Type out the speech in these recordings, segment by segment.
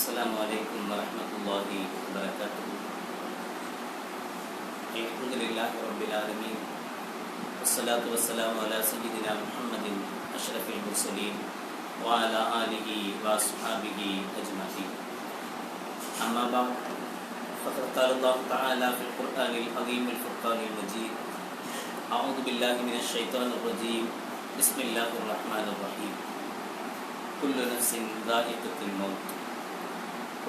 السلام عليكم ورحمة الله وبركاته. الحمد لله رب العالمين. والصلاة والسلام على سيدنا محمد أشرف المرسلين وعلى آله وأصحابه أجمعين. أما بعد فقد قال الله تعالى في القرآن العظيم الفرقان المجيد أعوذ بالله من الشيطان الرجيم. بسم الله الرحمن الرحيم. كل نفس ذائقة الموت.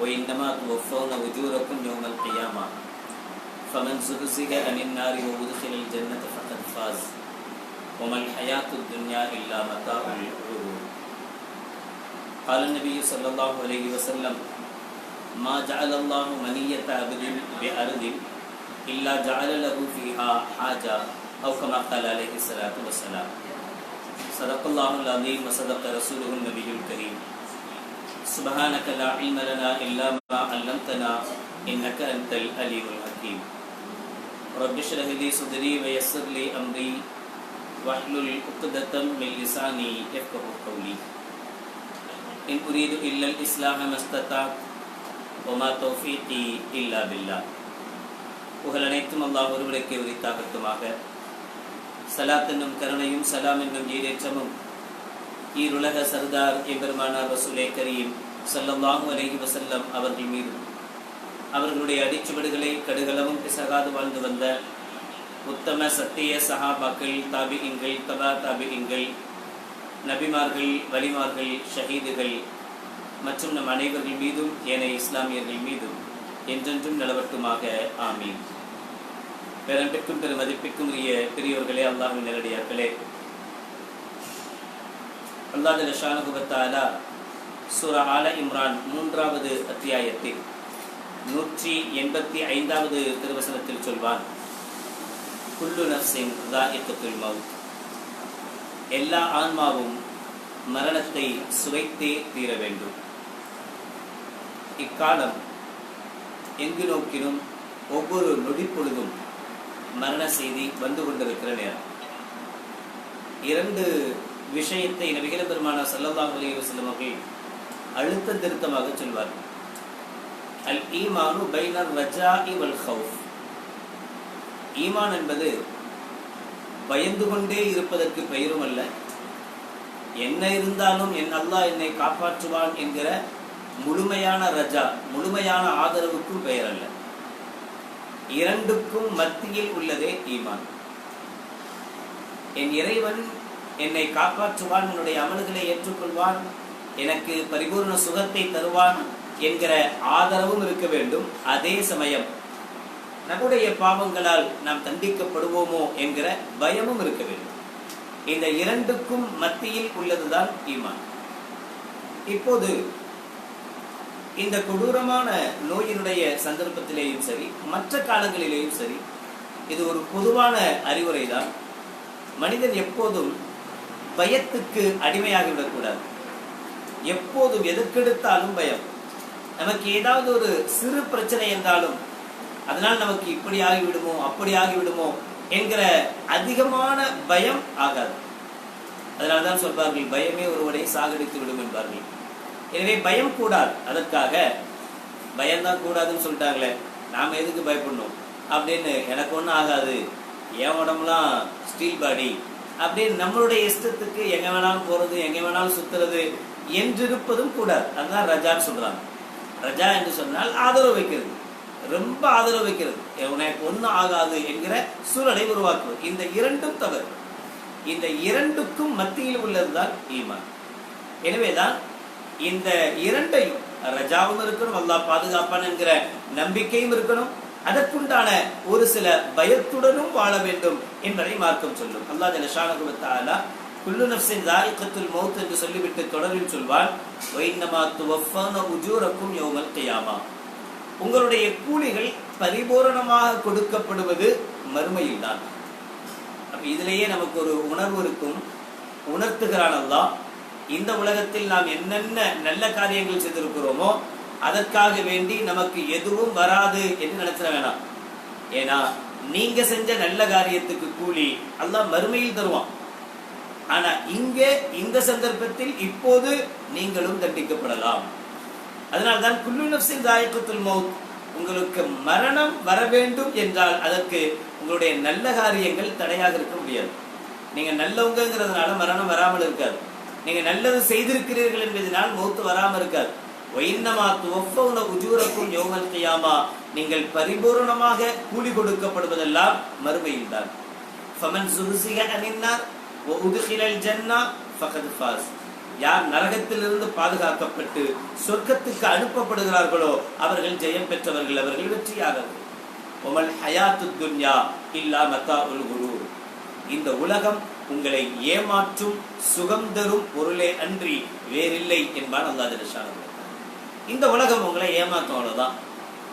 وإنما توفون أجوركم يوم القيامة. فمن زهزه عن النار وأدخل الجنة فقد فاز. وما الحياة الدنيا إلا متاع الغرور. قال النبي صلى الله عليه وسلم ما جعل الله منية عبد بأرض إلا جعل له فيها حاجة أو كما قال عليه الصلاة والسلام. صدق الله العظيم وصدق رسوله النبي الكريم. سبحانك لا علم لنا إلا ما علمتنا إنك أنت العليم الحكيم رب اشرح لي صدري ويسر لي أمري واحلل عقدة من لساني يفقه قولي إن أريد إلا الإصلاح ما استطعت وما توفيقي إلا بالله புகழ் அனைத்தும் அல்லாஹ் ஒருவருக்கே உரித்தாகட்டுமாக சலாத் என்னும் கருணையும் சலாம் என்னும் ஈரேற்றமும் ஈருலக சர்தார் எம்பெருமானார் ரசூலே கரீம் ஸல்லல்லாஹு அலைஹி வசல்லம் அவர்கள் மீது அவர்களுடைய அடிச்சுவடுகளை கடுகளவும் பிசகாது வாழ்ந்து வந்த உத்தம சத்திய சஹாபாக்கள் தாபிகங்கள் தபா தாபிகங்கள் நபிமார்கள் வலிமார்கள் ஷஹீதுகள் மற்றும் நம் அனைவர்கள் மீதும் ஏனைய இஸ்லாமியர்கள் மீதும் என்றென்றும் நிலவட்டுமாக. ஆமீன். பெரும்பிற்கும் பெரும் மதிப்பிற்கும் உரிய பெரியோர்களே அல்லாஹின் நேரடியார்களே. அல்லாஹ் ஷானுகுபத்தாலா சூரா ஆல இம்ரான் மூன்றாவது அத்தியாயத்தில் நூற்றி எண்பத்தி ஐந்தாவது திருவசனத்தில் சொல்வான் குல்லு நஃப்ஸின் தாயிக்கத்துல் மவுத் எல்லா ஆன்மாவும் மரணத்தை சுவைத்தே தீர வேண்டும். இக்காலம் எங்கு நோக்கினும் ஒவ்வொரு நொடிப்பொழுதும் மரண செய்தி வந்து கொண்டிருக்கிற நேரம். இரண்டு விஷயத்தை நபிகள் பெருமான சல்லல்லாஹ் அலி வஸல்லம் அவர்கள் அழுத்த திருத்தமாக சொல்வார்கள். அல் ஈமானு பைனர் ரஜா இவல் ஹவுஃப் ஈமான் என்பது பயந்து கொண்டே இருப்பதற்கு பெயரும் அல்ல. என்ன இருந்தாலும் என் அல்லாஹ் என்னை காப்பாற்றுவான் என்கிற முழுமையான ரஜா முழுமையான ஆதரவுக்கும் பெயர் அல்ல. இரண்டுக்கும் மத்தியில் உள்ளதே ஈமான். என் இறைவன் என்னை காப்பாற்றுவான் என்னுடைய அமல்களை ஏற்றுக்கொள்வான் எனக்கு பரிபூர்ண சுகத்தை தருவான் என்கிற ஆதரவும் இருக்க வேண்டும் அதே சமயம் நம்முடைய பாவங்களால் நாம் தண்டிக்கப்படுவோமோ என்கிற பயமும் இருக்க வேண்டும். இந்த இரண்டுக்கும் மத்தியில் உள்ளதுதான் ஈமான். இப்போது இந்த கொடூரமான நோயினுடைய சந்தர்ப்பத்திலேயும் சரி மற்ற காலங்களிலேயும் சரி இது ஒரு பொதுவான அறிவுரை தான் மனிதன் எப்போதும் பயத்துக்கு அடிமையாகிவிடக்கூடாது எப்போதும் எதுக்கெடுத்தாலும் பயம். நமக்கு ஏதாவது ஒரு சிறு பிரச்சனை என்றாலும் அதனால் நமக்கு இப்படி ஆகிவிடுமோ அப்படி ஆகிவிடுமோ என்கிற அதிகமான பயம் ஆகாது. அதனால்தான் சொல்வார்கள் பயமே ஒருவனை சாகடித்து விடும் என்பார்கள். எனவே பயம் கூடாது. அதற்காக பயம்தான் கூடாதுன்னு சொல்லிட்டாங்களே நாம எதுக்கு பயப்படணும்? அப்படின்னு எனக்கு ஒன்றும் ஆகாது. என் உடம்புலாம் ஸ்டீல் பாடி அப்படின்னு நம்மளுடைய இஷ்டத்துக்கு எங்க வேணாலும் போறது எங்க வேணாலும் சுத்துறது என்றிருப்பதும் கூடாது அதுதான் ரஜான்னு சொல்றாங்க. ரஜா என்று சொன்னால் ஆதரவு வைக்கிறது. ரொம்ப ஆதரவு வைக்கிறது. உனக்கு ஒன்றும் ஆகாது என்கிற சூழலை உருவாக்குவது. இந்த இரண்டும் தவறு. இந்த இரண்டுக்கும் மத்தியில் உள்ளதுதான் ஈமான். எனவேதான் இந்த இரண்டையும் ரஜாவும் இருக்கணும் அல்லா பாதுகாப்பான் என்கிற நம்பிக்கையும் இருக்கணும். அதற்குண்டான ஒரு சில பயத்துடனும் வாழ வேண்டும் என்பதை மார்க்கம் சொல்லும். அல்லாஹ் ஜலஷானகுபத்தாலா குல்லு நப்சின் தாயிக்கத்துல் மௌத் என்று சொல்லிவிட்டு தொடரில் சொல்வான் வைன்னமா துவஃபான உஜூரக்கும் யோமல் கையாமா. உங்களுடைய கூலிகள் பரிபூரணமாக கொடுக்கப்படுவது மறுமையில் தான் அப்ப இதிலேயே நமக்கு ஒரு உணர்வு இருக்கும். உணர்த்துகிறான் தான் இந்த உலகத்தில் நாம் என்னென்ன நல்ல காரியங்கள் செய்திருக்கிறோமோ அதற்காக வேண்டி நமக்கு எதுவும் வராது என்று நினைச்சிட வேணாம். ஏன்னா நீங்க செஞ்ச நல்ல காரியத்துக்கு கூலி அல்லாஹ் மறுமையில் தருவான். ஆனா இங்கே இந்த சந்தர்ப்பத்தில் இப்போது நீங்களும் தண்டிக்கப்படலாம். அதனால்தான் குல்லு நப்சின் தாயக்கத்துல் மௌத் உங்களுக்கு மரணம் வர வேண்டும் என்றால் அதற்கு உங்களுடைய நல்ல காரியங்கள் தடையாக இருக்க முடியாது. நீங்க நல்லவங்கிறதுனால மரணம் வராமல் இருக்காது. நீங்க நல்லது செய்திருக்கிறீர்கள் என்பதனால் மௌத்து வராமல் இருக்காது. ஒயின்னமா துவஃபவுன உஜூரக்கும் யோமல் கியாமா நீங்கள் பரிபூர்ணமாக கூலி கொடுக்கப்படுவதெல்லாம் மறுமையில் தான். ஃபமன் அணிந்தார் உதுகிலல் ஜன்னா ஃபகத் ஃபாஸ் யார் நரகத்திலிருந்து பாதுகாக்கப்பட்டு சொர்க்கத்துக்கு அனுப்பப்படுகிறார்களோ அவர்கள் ஜெயம் பெற்றவர்கள் அவர்கள் வெற்றியாளர்கள். உமல் ஹயாத்து துன்யா இல்லா மத்தா உல் இந்த உலகம் உங்களை ஏமாற்றும் சுகம் தரும் பொருளே அன்றி வேறில்லை என்பான் அல்லாஹ் இந்த உலகம் உங்களை ஏமாற்றும் அவ்வளவுதான்.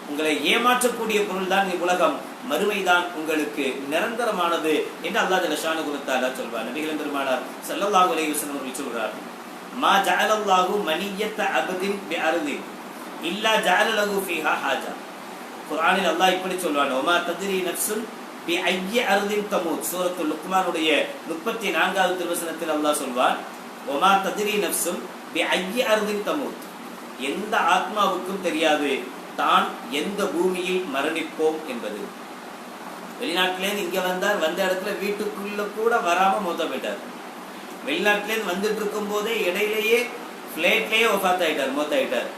உங்களை ஏமாற்றக்கூடிய பொருள் தான் உலகம். மறுமைதான் உங்களுக்கு நிரந்தரமானது என்று அல்லாஹ் ஜலஷானு குருத்தாலா சொல்வார். நபிகள் பெருமானார் சல்லல்லாஹு அலைவசன் அவர்கள் சொல்கிறார் மா ஜாலல்லாஹு மணியத்த அபதின் பி இல்லா ஜாலலகு ஃபிஹா ஹாஜா. குரானில் அல்லாஹ் இப்படி சொல்வான் ஒமா தத்ரி நப்சுன் பி ஐய அருதின் தமூத். சூரத்து லுக்மானுடைய 34வது திருவசனத்தில் அல்லாஹ் சொல்வான் ஒமா தத்ரி நப்சும் பி ஐய அருதின் தமூத். எந்த ஆத்மாவுக்கும் தெரியாது தான் எந்த பூமியில் மரணிப்போம் என்பது. வெளிநாட்டிலேருந்து இங்கே வந்தார் வந்த இடத்துல வீட்டுக்குள்ள கூட வராமல் மொத்த போயிட்டார். வெளிநாட்டிலேருந்து வந்துட்டு இருக்கும் போதே இடையிலேயே ஃப்ளேட்லேயே ஒஃபாத் ஆகிட்டார் மொத்த ஆயிட்டார்.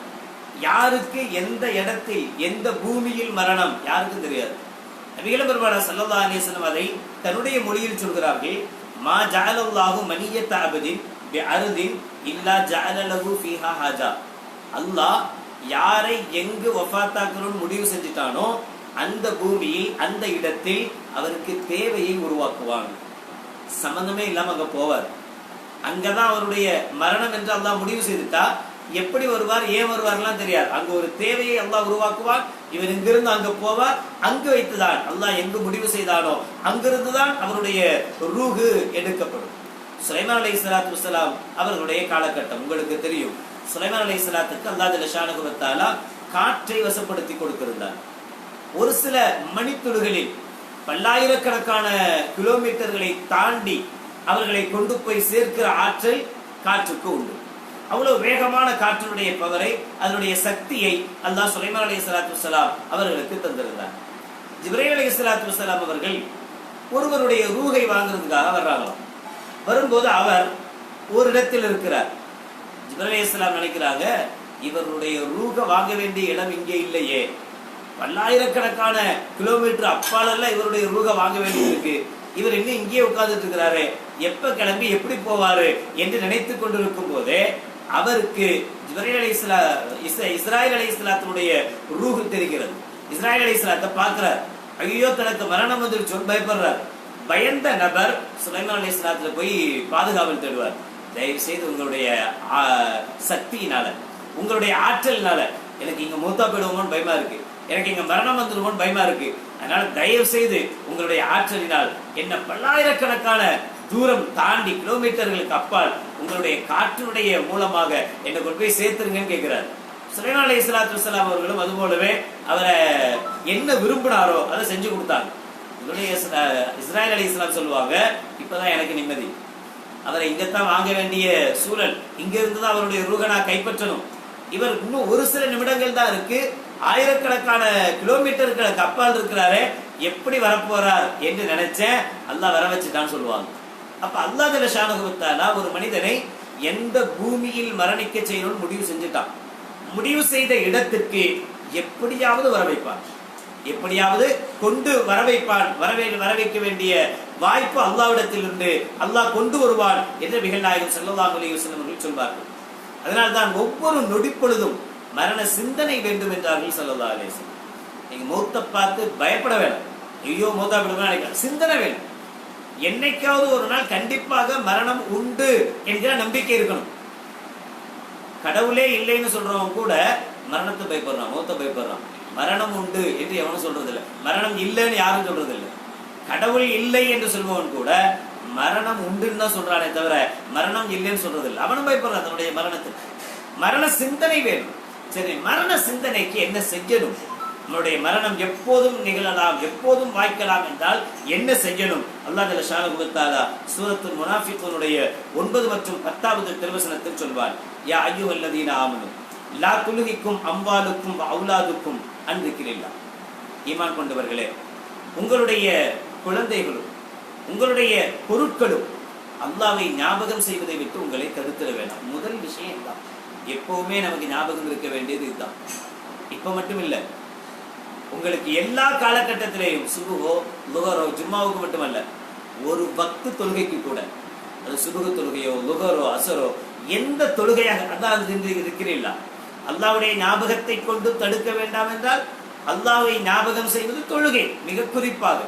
யாருக்கு எந்த இடத்தில் எந்த பூமியில் மரணம் யாருக்கும் தெரியாது. நபிகள பெருமானார் ஸல்லல்லாஹு அலைஹி அதை தன்னுடைய மொழியில் சொல்கிறார்கள் மா ஜாலல்லாஹு மனியத்த அபதின் அருதின் இல்லா ஜாலலகு ஃபீஹா ஹாஜா. அல்லாஹ் யாரை எங்கு ஒஃபாத்தாக்கணும்னு முடிவு செஞ்சிட்டானோ அந்த பூமியில் அந்த இடத்தில் அவருக்கு தேவையை உருவாக்குவான். சம்பந்தமே இல்லாம அங்க போவார். அங்கதான் அவருடைய மரணம் என்று அல்லாஹ் முடிவு செய்துட்டா எப்படி வருவார் ஏன் வருவார்லாம் தெரியாது. அங்க ஒரு தேவையை அல்லாஹ் உருவாக்குவார் இவர் இங்கிருந்து அங்க போவார். அங்கு வைத்துதான் அல்லாஹ் எங்கு முடிவு செய்தானோ அங்கிருந்து தான் அவருடைய ரூகு எடுக்கப்படும். சுலைமான் அலி சலாத்து வலாம் அவர்களுடைய காலகட்டம் உங்களுக்கு தெரியும். சுலைமான் அலி சலாத்துக்கு அல்லாஹ் லஷானுகுவத்தாலா காற்றை வசப்படுத்தி கொடுத்திருந்தார். ஒரு சில மணித்துடுகளில் பல்லாயிரக்கணக்கான கிலோமீட்டர்களை தாண்டி அவர்களை கொண்டு போய் சேர்க்கிற ஆற்றல் காற்றுக்கு உண்டு. அவ்வளவு வேகமான காற்றினுடைய பவரை அதனுடைய சக்தியை அல்லாஹ் சுலைமான் அலி சலாத்து வலாம் அவர்களுக்கு தந்திருந்தார். ஜிப்ரேல் அலி சலாத்து வலாம் அவர்கள் ஒருவருடைய ரூகை வாங்குறதுக்காக வர்றாங்களாம். வரும்போது அவர் ஒரு இடத்தில் இருக்கிறார். ஜிப்ரேல் அலி இஸ்லாம் நினைக்கிறாங்க இவருடைய ரூக வாங்க வேண்டிய இடம் இங்கே இல்லையே. பல்லாயிரக்கணக்கான கிலோமீட்டர் அப்பாலெல்லாம் இவருடைய ரூக வாங்க வேண்டியது இருக்கு இவர் இன்னும் இங்கேயே உட்கார்ந்துட்டு இருக்கிறாரு எப்ப கிளம்பி எப்படி போவாரு என்று நினைத்து கொண்டிருக்கும் போதே அவருக்கு ஜிப்ரீல் அலி இஸ்லா இஸ்ராயல் அலி இஸ்லாத்தினுடைய ரூஹு தெரிகிறது. இஸ்ராயல் அலி இஸ்லாத்தை பார்க்கிறார். ஐயோ தனக்கு மரணம் வந்துருச்சு பயப்படுறார். பயந்த நபர் சுலைமான் அலி இஸ்லாத்துல போய் பாதுகாவல் தேடுவார். தயவு செய்து உங்களுடைய சக்தியினால உங்களுடைய ஆற்றலினால எனக்கு இங்க மூத்தா போயிடுவோமோன்னு பயமா இருக்கு. எனக்கு இங்க மரணம் வந்துடுமோன்னு பயமா இருக்கு. அதனால தயவு செய்து உங்களுடைய ஆற்றலினால் என்ன பல்லாயிரக்கணக்கான தூரம் தாண்டி கிலோமீட்டர்களுக்கு அப்பால் உங்களுடைய காற்றினுடைய மூலமாக என்னை கொண்டு போய் சேர்த்துருங்கன்னு கேட்கிறார் சுலைமான் அலி இஸ்லாத்து வசலாம் அவர்களும் அது போலவே அவரை என்ன விரும்பினாரோ அதை செஞ்சு கொடுத்தாங்க. இதனுடைய இஸ்ராயல் அலி இஸ்லாம் சொல்லுவாங்க இப்பதான் எனக்கு நிம்மதி. அவரை இங்கத்தான் வாங்க வேண்டிய சூழல். இங்க இருந்து தான் அவருடைய ரூகனா கைப்பற்றணும். இவர் இன்னும் ஒரு சில நிமிடங்கள் தான் இருக்கு. ஆயிரக்கணக்கான கிலோமீட்டர்களுக்கு கப்பால் இருக்கிறாரே எப்படி வரப்போறார் என்று நினைச்சேன். அல்லாஹ் வர வச்சுட்டான்னு சொல்லுவாங்க. அப்ப அல்லாஹ் ஜல்ல ஷானகுத்தாலா ஒரு மனிதனை எந்த பூமியில் மரணிக்க செய்யணும்னு முடிவு செஞ்சுட்டான். முடிவு செய்த இடத்துக்கு எப்படியாவது வர வைப்பான் எப்படியாவது கொண்டு வர வைப்பான் வரவே வர வைக்க வேண்டிய வாய்ப்பு அல்லாவிடத்தில் இருந்து அல்லாஹ் கொண்டு வருவான் என்று மிகழ் நாயகம் செல்லல்லாஹு சொல்வார்கள். அதனால்தான் ஒவ்வொரு நொடிப்பொழுதும் மரண சிந்தனை வேண்டும் என்றார்கள் ஸல்லல்லாஹு அலைஹி வஸல்லம். நீங்க பார்த்து பயப்பட வேண்டாம் ஐயோ மூத்தா விடுமா நினைக்கலாம் சிந்தனை வேணும். என்னைக்காவது ஒரு நாள் கண்டிப்பாக மரணம் உண்டு என்கிற நம்பிக்கை இருக்கணும். கடவுளே இல்லைன்னு சொல்றவன் கூட மரணத்தை பயப்படுறான் மூத்த பயப்படுறான். மரணம் உண்டு என்று எவனும் சொல்றது இல்லை மரணம் இல்லைன்னு யாரும் சொல்றது இல்லை கடவுள் இல்லை என்று சொல்பவன் கூட மரணம் உண்டுன்னு தான் சொல்றானே தவிர மரணம் இல்லைன்னு சொல்றது இல்லை அவனும் பயப்படுறான் தன்னுடைய மரணத்துக்கு மரண சிந்தனை வேணும். சரி மரண சிந்தனைக்கு என்ன செய்யணும்? உன்னுடைய மரணம் எப்போதும் நிகழலாம் எப்போதும் வாய்க்கலாம் என்றால் என்ன செய்யணும்? அல்லாஹ் ஜல ஷால வ சூரத்து முனாஃபிக்குனுடைய ஒன்பது மற்றும் பத்தாவது திருவசனத்தில் சொல்வார் யா ஐயோ அல்லதீன ஆமனும் லா துலுகிக்கும் அம்பாலுக்கும் அவுலாதுக்கும் அன்பிக்கிறீர்களா ஈமான் கொண்டவர்களே உங்களுடைய குழந்தைகளும் உங்களுடைய பொருட்களும் அல்லாவை ஞாபகம் செய்வதை விட்டு உங்களை தடுத்திட வேண்டாம். முதல் விஷயம் தான் எப்பவுமே நமக்கு ஞாபகம் இருக்க வேண்டியது இதுதான். இப்ப மட்டும் இல்லை உங்களுக்கு எல்லா காலகட்டத்திலேயும் சுபுகோ லுகரோ ஜும்மாவுக்கு மட்டுமல்ல ஒரு பக்து தொழுகைக்கு கூட அது சுபுக தொழுகையோ லுகரோ அசரோ எந்த தொழுகையாக அதாவது என்று இருக்கிறீர்களா? அல்லாவுடைய ஞாபகத்தை கொண்டு தடுக்க வேண்டாம் என்றால் அல்லாவை ஞாபகம் செய்வது தொழுகை மிக குறிப்பாக.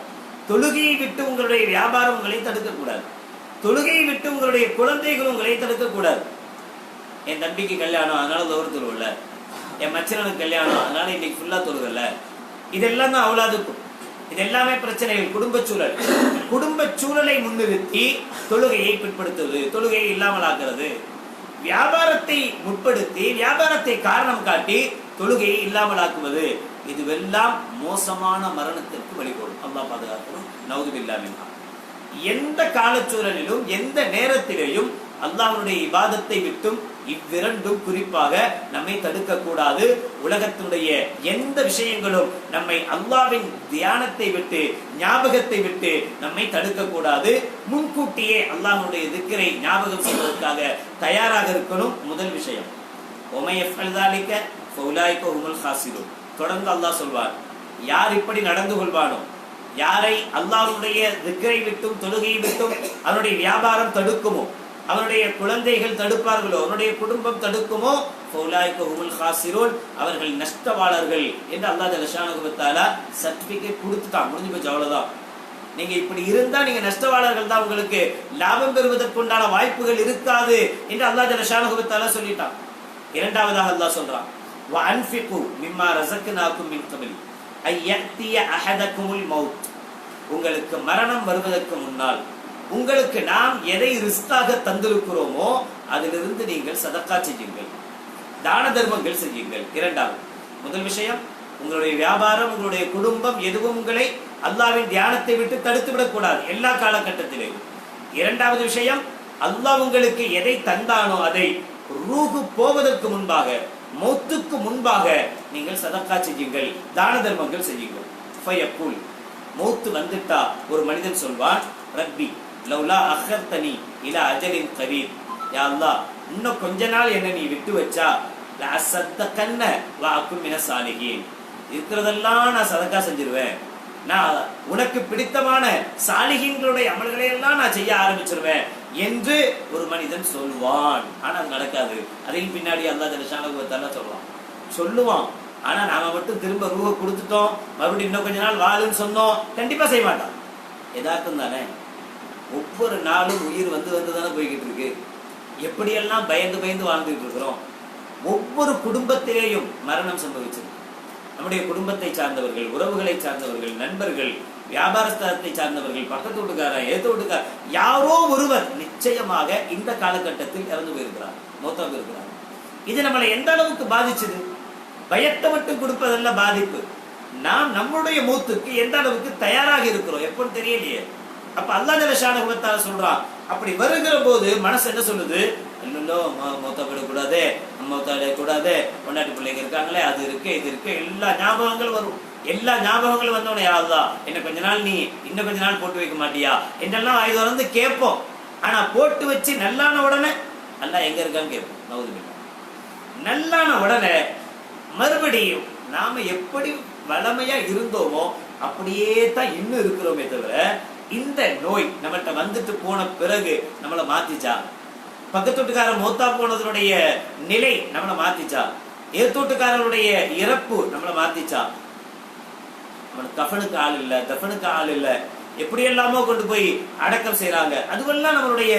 தொழுகையை விட்டு உங்களுடைய வியாபாரம் உங்களை தடுக்கக்கூடாது. தொழுகையை விட்டு உங்களுடைய குழந்தைகள் உங்களை தடுக்கக்கூடாது. என் தம்பிக்கு கல்யாணம் அதனால தோறு தொழுவல. என் மச்சனனுக்கு கல்யாணம் அதனால இன்னைக்கு ஃபுல்லா தொழுகல இதெல்லாம் தான் அவ்வளவுக்கும் இது எல்லாமே பிரச்சனைகள். குடும்ப சூழல். குடும்ப சூழலை முன்னிறுத்தி தொழுகையை பிற்படுத்துவது தொழுகையை இல்லாமல் ஆக்குறது வியாபாரத்தை முற்படுத்தி வியாபாரத்தை காரணம் காட்டி தொழுகையை இல்லாமல் ஆக்குவது இதுவெல்லாம் மோசமான மரணத்திற்கு வழிகோடும் அல்லாஹ் பாதுகாக்கணும். நவுதுபில்லாமின்னா எந்த காலச்சூழலிலும் எந்த நேரத்திலேயும் அல்லாஹனுடைய இபாதத்தை விட்டும் இவ்விரண்டும் குறிப்பாக நம்மை தடுக்க கூடாது எந்த விஷயங்களும் நம்மை அல்லாவின் தியானத்தை விட்டு ஞாபகத்தை விட்டு நம்மை தடுக்க கூடாது முன்கூட்டியே அல்லாஹனுடைய திக்கரை ஞாபகம் செய்வதற்காக தயாராக இருக்கணும். முதல் விஷயம். தொடர்ந்து அல்லாஹ் சொல்வார் யார் இப்படி நடந்து கொள்வானோ யாரை அல்லாஹுடைய திக்கரை விட்டும் தொழுகையை விட்டும் அவனுடைய வியாபாரம் தடுக்குமோ அவருடைய குழந்தைகள் தடுப்பார்களோ அவனுடைய குடும்பம் தடுக்குமோ? ஃபௌலாய்கஹுமுல் ஹாசிரோன் அவர்கள் நஷ்டவாளர்கள் என்று அல்லா ஜலஷானுகுத்தாலா சர்டிஃபிகேட் கொடுத்துட்டான். முடிஞ்சு போச்சு அவ்வளோதான் நீங்க இப்படி இருந்தா நீங்க நஷ்டவாளர்கள் தான் உங்களுக்கு லாபம் பெறுவதற்குண்டான வாய்ப்புகள் இருக்காது என்று அல்லா ஜலஷானுகுத்தாலா சொல்லிட்டான். இரண்டாவதாக அல்லா சொல்றான். வன்ஃபிகு மிம்மா ரசக்குனாக்கும் மின் கபில். ஐயத்திய அஹதக்குமுல் மவுத் உங்களுக்கு மரணம் வருவதற்கு முன்னால் உங்களுக்கு நாம் எதை ரிஸ்காக தந்திருக்கிறோமோ அதிலிருந்து நீங்கள் சதக்கா செய்யுங்கள். தான தர்மங்கள் செய்யுங்கள். இரண்டாவது முதல் விஷயம் உங்களுடைய வியாபாரம் உங்களுடைய குடும்பம் எதுவும் உங்களை அல்லாவின் தியானத்தை விட்டு தடுத்து விடக்கூடாது. எல்லா காலகட்டத்திலேயும் இரண்டாவது விஷயம் அல்லாஹ் உங்களுக்கு எதை தந்தானோ அதை ரூகு போவதற்கு முன்பாக மௌத்துக்கு முன்பாக நீங்கள் சதக்கா செய்யுங்கள். தான தர்மங்கள் செய்யுங்கள். ஃபயக்குல் மௌத்து வந்துட்டா ஒரு மனிதன் சொல்வான் ரப்பி லவ்லா அஹர்தனி இல அஜலின் கரீர் யா அல்லா இன்னும் கொஞ்ச நாள் என்ன நீ விட்டு வச்சா அசத்த கண்ண வாக்கும் மின சாலிகீன் இருக்கிறதெல்லாம் நான் சதக்கா செஞ்சிருவேன். நான் உனக்கு பிடித்தமான சாலிகின்களுடைய அமல்களை எல்லாம் நான் செய்ய ஆரம்பிச்சிருவேன் என்று ஒரு மனிதன் சொல்வான். ஆனா அது நடக்காது. அதையும் பின்னாடி அல்லா ஜலசானகுவத்தால சொல்லுவான் சொல்லுவான். ஆனா நாம மட்டும் திரும்ப ரூவை கொடுத்துட்டோம் மறுபடியும் இன்னும் கொஞ்ச நாள் வாழுன்னு சொன்னோம் கண்டிப்பா செய்ய மாட்டான். எதார்த்தம் தானே? ஒவ்வொரு நாளும் உயிர் வந்து வந்து தானே போய்கிட்டு இருக்கு. எப்படியெல்லாம் பயந்து பயந்து வாழ்ந்துட்டு இருக்கிறோம்? ஒவ்வொரு குடும்பத்திலேயும் மரணம் சம்பவிச்சது. நம்முடைய குடும்பத்தை சார்ந்தவர்கள் உறவுகளை சார்ந்தவர்கள் நண்பர்கள் வியாபார ஸ்தலத்தை சார்ந்தவர்கள் பக்கத்து வீட்டுக்காரர் ஏத்த வீட்டுக்காரர் யாரோ ஒருவர் நிச்சயமாக இந்த காலகட்டத்தில் இறந்து போயிருக்கிறார் மொத்தம் போயிருக்கிறார். இது நம்மளை எந்த அளவுக்கு பாதிச்சது? பயத்தை மட்டும் கொடுப்பதல்ல பாதிப்பு. நாம் நம்முடைய மூத்துக்கு எந்த அளவுக்கு தயாராக இருக்கிறோம்? எப்போன்னு தெரியலையே. அப்ப அல்லா ஜலஷான குலத்தால சொல்றான். அப்படி வருகிற போது மனசு என்ன சொல்லுது? இல்லோ மொத்த விடக்கூடாது மொத்த கூடாது பொண்டாட்டி பிள்ளைங்க இருக்காங்களே அது இருக்கு இது இருக்கு எல்லா ஞாபகங்கள் வரும். எல்லா ஞாபகங்களும் வந்தவனே யாருதான் என்ன கொஞ்ச நாள் நீ இன்னும் கொஞ்ச நாள் போட்டு வைக்க மாட்டியா? என்னெல்லாம் ஆயுத வந்து கேட்போம். ஆனா போட்டு வச்சு நல்லான உடனே நல்லா எங்க இருக்கான்னு கேட்போம். நவுதுபில்லா. நல்லான உடனே மறுபடியும் நாம எப்படி வளமையா இருந்தோமோ அப்படியே தான் இன்னும் இருக்கிறோமே தவிர இந்த நோய் நம்மகிட்ட வந்துட்டு போன பிறகு நம்மளை மாத்திச்சா? பக்கத்தூட்டுக்காரன் மூத்தா போனதனுடைய நிலை நம்மளை மாத்திச்சா? ஏத்தோட்டுக்காரனுடைய இறப்பு நம்மளை மாத்திச்சா? நம்மளுக்கு கஃபனுக்கு ஆள் இல்ல தஃபனுக்கு ஆள் இல்ல. எப்படி எல்லாமோ கொண்டு போய் அடக்கம் செய்யறாங்க அதுவெல்லாம் நம்மளுடைய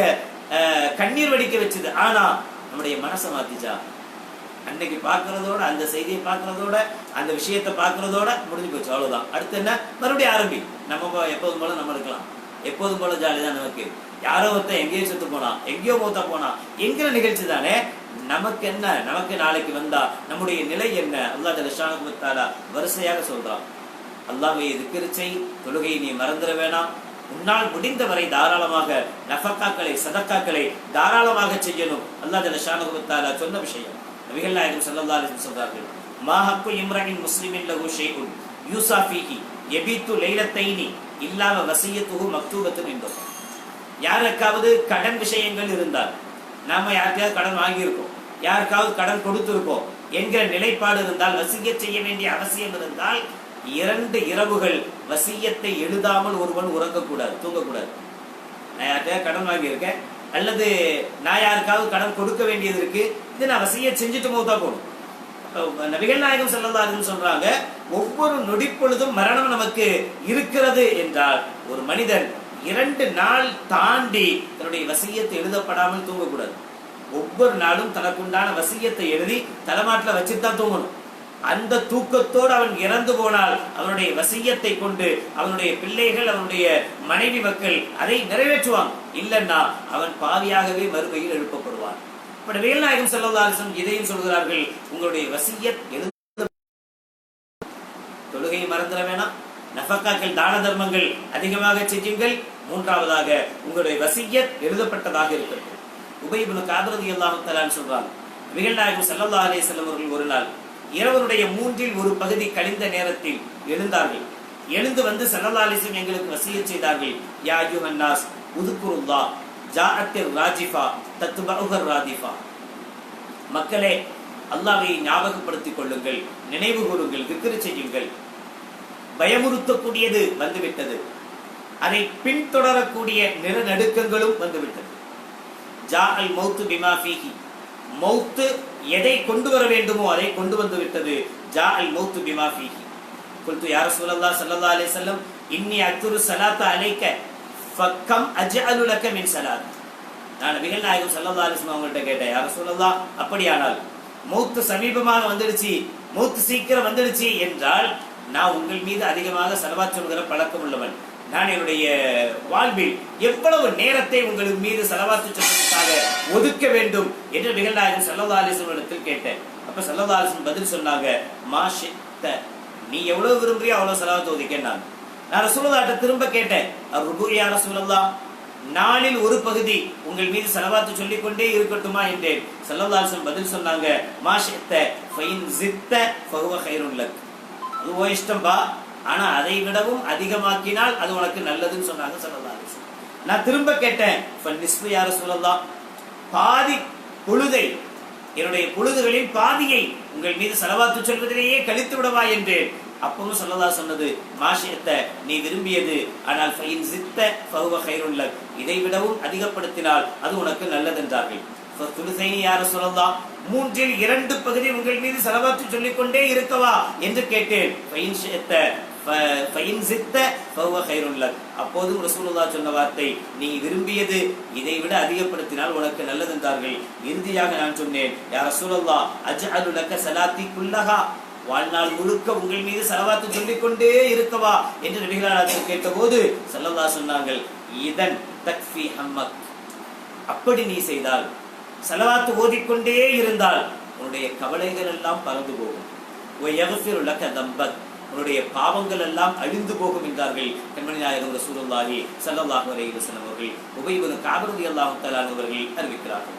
அஹ், கண்ணீர் வடிக்க வச்சது. ஆனா நம்முடைய மனசை மாத்திச்சா? அன்னைக்கு பார்க்கறதோட அந்த செய்தியை பார்க்கறதோட அந்த விஷயத்தை பார்க்கறதோட முடிஞ்சு போச்சு அவ்வளவுதான். அடுத்து என்ன? மறுபடியும் ஆரம்பி நம்ம போ- எப்போதும் போல நம்ம இருக்கலாம். எப்போதும் போல ஜாலி தான் நமக்கு. யாரோ ஒருத்தன் எங்கேயோ செத்து போனா எங்கேயோ மூத்தா போனா எங்கிற நிகழ்ச்சி தானே? நமக்கு என்ன? நமக்கு நாளைக்கு வந்தா நம்முடைய நிலை என்ன? அல்லாஹ் ஜலஷானுத்தாலா வரிசையாக சொல்றான். அல்லாஹ்வை எதுக்கிருச்சை தொழுகையை நீ மறந்துட வேணாம். உன்னால் முடிந்தவரை தாராளமாக நஃபக்காக்களை சதக்காக்களை தாராளமாக செய்யணும். அல்லாஹ் ஜலஷானுத்தாலா சொன்ன விஷயம். நபிகள் நாயகம் ஸல்லல்லாஹு சொல்றார்கள் மா ஹக்கு இம்ரஹின் முஸ்லிமின் லகு ஷைஉன். யூசாஃபிஹி எபித்து லைலத்தைனி இல்லாம வசியத்துகு மக்தூபத்துன் என்றோம் யாருக்காவது கடன் விஷயங்கள் இருந்தால் நாம யாருக்காவது கடன் வாங்கியிருக்கோம் யாருக்காவது கடன் கொடுத்திருக்கோம் என்கிற நிலைப்பாடு இருந்தால் வசிய செய்ய வேண்டிய அவசியம் இருந்தால் இரண்டு இரவுகள் வசியத்தை எழுதாமல் ஒருவன் உறங்கக்கூடாது தூங்கக்கூடாது. நான் யாருக்காவது கடன் வாங்கியிருக்கேன் அல்லது நான் யாருக்காவது கடன் கொடுக்க வேண்டியது இருக்கு இது நான் வசிய செஞ்சுட்டு போதா போகணும். நபிகள் நாயகம் செல்லதாருன்னு சொல்றாங்க ஒவ்வொரு நொடிப்பொழுதும் மரணம் நமக்கு இருக்கிறது என்றால் ஒரு மனிதன் இரண்டு நாள் தாண்டி தன்னுடைய வசியத்தை எழுதப்படாமல் தூங்கக்கூடாது. ஒவ்வொரு நாளும் தனக்குண்டான வசியத்தை எழுதி தலைமாட்டில் வச்சுட்டு தான் தூங்கணும். அந்த தூக்கத்தோடு அவன் இறந்து போனால் அவனுடைய வசியத்தை கொண்டு அவனுடைய பிள்ளைகள் அவனுடைய மனைவி மக்கள் அதை நிறைவேற்றுவான் இல்லைன்னா அவன் பாவியாகவே மறுமையில் எழுப்பப்படுவான். இப்ப வேல்நாயகம் செல்லதாரிசம் இதையும் சொல்கிறார்கள்? உங்களுடைய வசியத் எழுத தொழுகையை மறந்துட வேணாம். நஃபக்காக்கள் தான தர்மங்கள் அதிகமாக செய்யுங்கள். மூன்றாவதாக உங்களுடைய வசியத் எழுதப்பட்டதாக இருக்கிறது. உபயபுனு காதரதி அல்லாஹு தலான்னு சொல்றாங்க விகல்நாயகம் சல்லல்லா அலே செல்லவர்கள் ஒரு நாள் இரவனுடைய மூன்றில் ஒரு பகுதி கழிந்த நேரத்தில் எழுந்தார்கள். எழுந்து வந்து சல்லல்லா எங்களுக்கு வசிய செய்தார்கள். யா யுஹன்னாஸ் உதுக்குருல்லா ஜாஅத்திர் ராஜிஃபா தத்துபுகர் ராதிஃபா மக்களே அல்லாவை ஞாபகப்படுத்திக் கொள்ளுங்கள் நினைவு கூறுங்கள் திக்ரு செய்யுங்கள். பயமுறுத்தக்கூடியது வந்துவிட்டது. அதை பின்தொடரக்கூடிய நிலநடுக்கங்களும் வந்துவிட்டது. ஜா அல் மௌத்து பிமா மௌத்து எதை கொண்டு வர வேண்டுமோ அதை கொண்டு வந்து விட்டது ஜா அல் மௌத்து பிமா ஃபீஹி. குல்து யார் ரசூலல்லாஹ் சல்லா அலே செல்லம் இன்னி அத்துரு ஸலாத்த அலைக்க ஃபக்கம் அஜ்அலு மின் சலாத். நான் நபிகள் நாயகம் சல்லல்லா அலைஹி அவங்கள்ட்ட கேட்டேன் யார் சொல்லலாம் அப்படியானால் மௌத்து சமீபமாக வந்துடுச்சு மௌத்து சீக்கிரம் வந்துடுச்சு என்றால் நான் உங்கள் மீது அதிகமாக செலவா சொல்கிற பழக்கம் உள்ளவன். நான் என்னுடைய வாழ்வில் எவ்வளவு நேரத்தை உங்களுக்கு மீது செலவாத்து சொல்வதற்காக ஒதுக்க வேண்டும்? என்று நிகழ்நாயகன் சல்லல்லா அலிஸ்வரிடத்தில் கேட்டேன். அப்ப சல்லல்லா அலிஸ்வன் பதில் சொன்னாங்க மாஷித்த நீ எவ்வளவு விரும்புறியோ அவ்வளவு செலவாத்து ஒதுக்கேன் நான். நான் ரசூலுல்லாட்ட திரும்ப கேட்டேன். அவர் ருபுரியா ரசூலல்லா நாளில் ஒரு பகுதி உங்கள் மீது செலவாத்து சொல்லிக் கொண்டே இருக்கட்டுமா? என்றேன். சல்லல்லா பதில் சொன்னாங்க மாஷித்த ஃபைன் ஜித்த ஃபஹுவ கைருன் அது ஓ இஷ்டம்பா ஆனா அதை விடவும் அதிகமாக்கினால் அது உனக்கு நல்லதுன்னு சொன்னாங்க சல்லல்லாஹு நான் திரும்ப கேட்டேன் ஃபன்னிஸ்பு யார சொல்லலாம் பாதி பொழுதை என்னுடைய பொழுதுகளின் பாதியை உங்கள் மீது செலவாத்து சொல்வதிலேயே கழித்து விடவா என்று அப்பவும் சொல்லதா சொன்னது மாஷியத்தை நீ விரும்பியது ஆனால் ஃபைன் சித்த பகுவ கைருள்ள இதை விடவும் அதிகப்படுத்தினால் அது உனக்கு நல்லதென்றார்கள். துலுசைனி யார சொல்லலாம் மூன்றில் இரண்டு பகுதி உங்கள் மீது செலவாத்து சொல்லிக் கொண்டே இருக்கவா? என்று கேட்டேன். சித்த அப்போதும் ரசூலுல்லா சொன்ன வார்த்தை நீ விரும்பியது இதை விட அதிகப்படுத்தினால் உனக்கு நல்லது என்றார்கள். இறுதியாக நான் சொன்னேன் யார் ரசூலுல்லாஹ் அஜ்அலு லக்க சலாத்தி குல்லஹா. வாழ்நாள் முழுக்க உங்கள் மீது செலவாத்து சொல்லிக் கொண்டே இருக்கவா? என்று நபிகளாளர்கள் கேட்டபோது ஸல்லல்லாஹு சொன்னார்கள் இதன் தக்ஃபி ஹம்மக். அப்படி நீ செய்தால் செலவாத்து ஓதிக்கொண்டே இருந்தால் உன்னுடைய கவலைகள் எல்லாம் பறந்து போகும். ஒய்யகஃபிரு உள்ள தம்பத் உன்னுடைய பாவங்கள் எல்லாம் அழிந்து போகும் என்றார்கள் கண்மணி நாயகம் ரசூலுல்லாஹி ஸல்லல்லாஹு அலைஹி வஸல்லம் அவர்கள். உபைபுன் காபரதி அல்லாஹு தஆலா அவர்கள் அறிவிக்கிறார்கள்.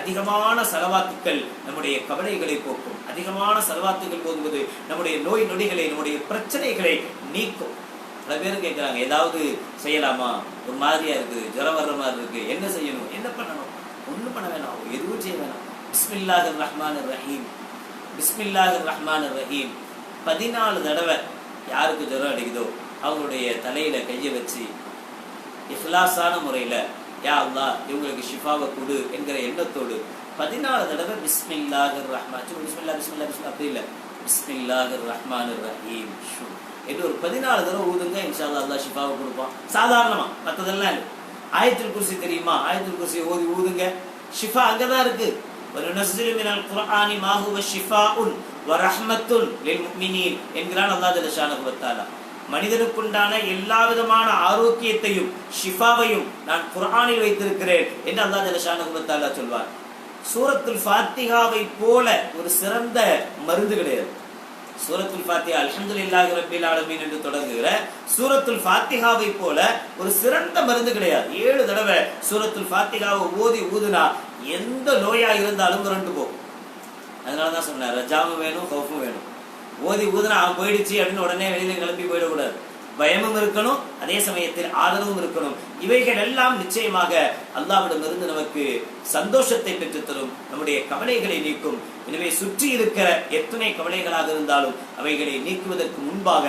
அதிகமான செலவாத்துக்கள் நம்முடைய கவலைகளை போக்கும். அதிகமான செலவாத்துக்கள் போகும்போது நம்முடைய நோய் நொடிகளை நம்முடைய பிரச்சனைகளை நீக்கும். பல பேர் கேட்குறாங்க ஏதாவது செய்யலாமா? ஒரு மாதிரியா இருக்குது ஜுரம் வர்ற மாதிரி இருக்கு என்ன செய்யணும்? என்ன பண்ணணும்? ஒன்றும் பண்ண வேணாம் எதுவும் செய்ய வேணாம். பிஸ்மில்லாஹ் ரஹ்மான் ரஹீம். பிஸ்மில்லாஹ் ரஹ்மான் ரஹீம். பதினாலு தடவை யாருக்கு ஜுரம் அடிக்குதோ அவங்களுடைய தலையில் கையை வச்சு இஃப்லாஸான முறையில் யா அல்லா இவங்களுக்கு ஷிஃபாவை கொடு என்கிற எண்ணத்தோடு பதினாலு தடவை பிஸ்மில்லாஹர் ரஹ்மான் பிஸ்மில்லா பிஸ்மில்லா பிஸ்மில்லா அப்படி இல்லை பிஸ்மில்லாஹர் ரஹ்மான் ரஹீம் ஷூ என்று ஒரு பதினாலு தடவை ஊதுங்க இன்ஷா அல்லா அல்லா ஷிஃபாவை கொடுப்பான். சாதாரணமாக மற்றதெல்லாம் இல்லை. ஆயத்தில் குருசி தெரியுமா? ஆயத்தில் குருசி ஓதி ஊதுங்க. ஷிஃபா அங்கே தான் இருக்குது ஒரு நஸ்திருமினால் குரானி மாஹுவ ஷிஃபா உன் என்கிறான் அல்லாஹ் ஜலஷான கொடுத்தாலா மனிதனுக்குண்டான எல்லா விதமான ஆரோக்கியத்தையும் ஷிஃபாவையும் நான் குரானில் வைத்திருக்கிறேன் என்று அல்லாஹ் ஜலஷான கொடுத்தாலா சொல்வார். சூரத்துல் ஃபாத்திகாவை போல ஒரு சிறந்த மருந்து கிடையாது. சூரத்துல் ஃபாத்தியா அலமது இல்லாஹ் ரபில் ஆலமீன் என்று தொடங்குகிற சூரத்துல் ஃபாத்திகாவை போல ஒரு சிறந்த மருந்து கிடையாது. ஏழு தடவை சூரத்துல் ஃபாத்திகாவை ஓதி ஊதுனா எந்த நோயா இருந்தாலும் புரண்டு போகும். அதனால தான் சொன்னார் ரஜாவும் வேணும் ஹவுஃபும் வேணும். ஓதி ஊதுனா அவன் போயிடுச்சு அப்படின்னு உடனே வெளியில கிளம்பி போயிடக்கூடாது. பயமும் இருக்கணும் அதே சமயத்தில் ஆதரவும் இருக்கணும். இவைகள் எல்லாம் நிச்சயமாக அல்லாவிடமிருந்து நமக்கு சந்தோஷத்தை பெற்றுத்தரும். நம்முடைய கவலைகளை நீக்கும். எனவே சுற்றி இருக்கிற எத்தனை கவலைகளாக இருந்தாலும் அவைகளை நீக்குவதற்கு முன்பாக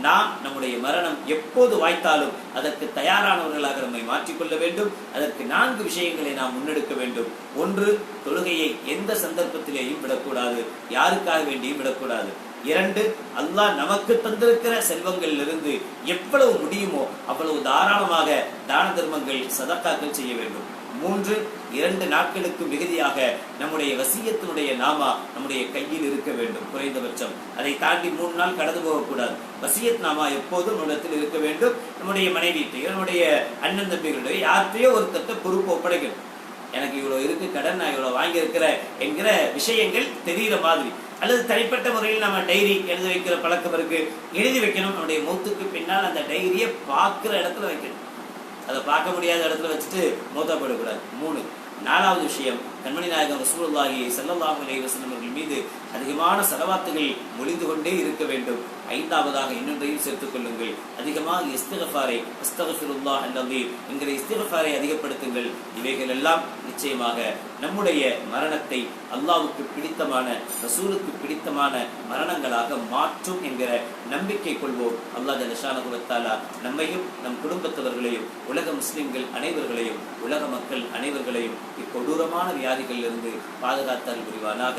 நாம் நம்முடைய மரணம் எப்போது வாய்த்தாலும் அதற்கு தயாரானவர்களாக நம்மை மாற்றிக்கொள்ள வேண்டும். அதற்கு நான்கு விஷயங்களை நாம் முன்னெடுக்க வேண்டும். ஒன்று தொழுகையை எந்த சந்தர்ப்பத்திலேயும் விடக்கூடாது. யாருக்காக வேண்டியும் விடக்கூடாது. இரண்டு அல்லாஹ் நமக்கு தந்திருக்கிற செல்வங்களிலிருந்து எவ்வளவு முடியுமோ அவ்வளவு தாராளமாக தான தர்மங்கள் சதக்காக்கள் செய்ய வேண்டும். மூன்று இரண்டு நாட்களுக்கு மிகுதியாக நம்முடைய வசியத்தினுடைய நாமா நம்முடைய கையில் இருக்க வேண்டும் குறைந்தபட்சம். அதை தாண்டி மூணு நாள் கடந்து போகக்கூடாது. வசியத் நாமா எப்போதும் நம்மிடத்தில் இருக்க வேண்டும். நம்முடைய மனைவிட்டையோ நம்முடைய அண்ணன் தம்பிகளுடைய யார்கிட்டயோ ஒருத்தட்ட பொறுப்பு ஒப்படைக்கணும் எனக்கு இவ்வளவு இருக்கு கடன் நான் இவ்வளவு வாங்கியிருக்கிறேன் என்கிற விஷயங்கள் தெரிகிற மாதிரி. அல்லது தனிப்பட்ட முறையில் நம்ம டைரி எழுதி வைக்கிற பழக்கம் இருக்கு. எழுதி வைக்கணும். நம்முடைய மூத்துக்கு பின்னால் அந்த டைரியை பார்க்குற இடத்துல வைக்கணும். அதை பார்க்க முடியாத இடத்துல வச்சுட்டு மூத்தப்படக்கூடாது மூணு நாலாவது விஷயம் கண்மணி நாயகம் ரசூலுல்லாஹி ஸல்லல்லாஹு அலி வஸல்லம் அவர்கள் மீது அதிகமான செலவாத்துகள் மொழிந்து கொண்டே இருக்க வேண்டும். ஐந்தாவதாக இன்னொன்றையும் சேர்த்துக் கொள்ளுங்கள். அதிகமாக இஸ்திகஃபாரை அஸ்தகஃபிருல்லாஹ் அல்லது என்கிற இஸ்திகஃபாரை அதிகப்படுத்துங்கள். இவைகள் எல்லாம் நிச்சயமாக நம்முடைய மரணத்தை அல்லாவுக்கு பிடித்தமான ரசூலுக்கு பிடித்தமான மரணங்களாக மாற்றும் என்கிற நம்பிக்கை கொள்வோம். அல்லாஹ் ஜலஷானஹு நம்மையும் நம் குடும்பத்தவர்களையும் உலக முஸ்லிம்கள் அனைவர்களையும் உலக மக்கள் அனைவர்களையும் இக்கொடூரமான வியாதிகளிலிருந்து பாதுகாத்தல் புரிவானாக.